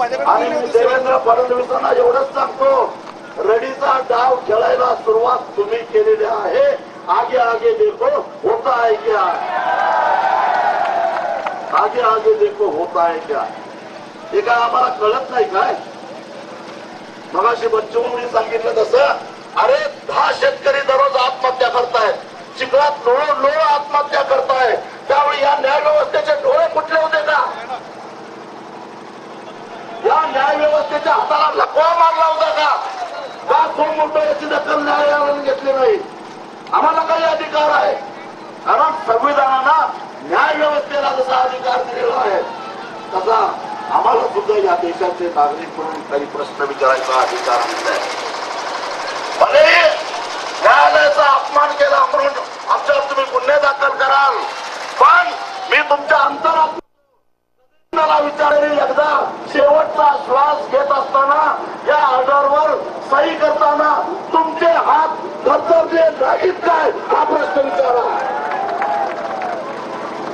आणि मी देवेंद्र फडणवीसांना एवढंच सांगतो रडीचा डाव खेळायला सुरुवात तुम्ही केलेली आहे. आगे आगे देखो होता है क्या? आगे आगे देखो होता है क्या? हे काय आम्हाला कळत नाही काय? मगाशी बच्चूंनी सांगितलं तसं अरे दहा शेतकरी दररोज आत्महत्या न्याय हाताला लकवा मारला होता का? का खूप मोठं याची दखल न्यायालयाने घेतली नाही? आम्हाला काही अधिकार आहे. कारण संविधानानं न्याय व्यवस्थेला जसा अधिकार दिलेला आहे तसा आम्हाला सुद्धा या देशाचे नागरिक म्हणून काही प्रश्न विचारायचा अधिकार आहे. भले न्यायालयाचा अपमान केला म्हणून आमच्यावर तुम्ही गुन्हे दाखल कराल पण मी तुमच्या अंतरात मला तुमचे हात धबधबले नाहीत काय? हा प्रश्न विचारा.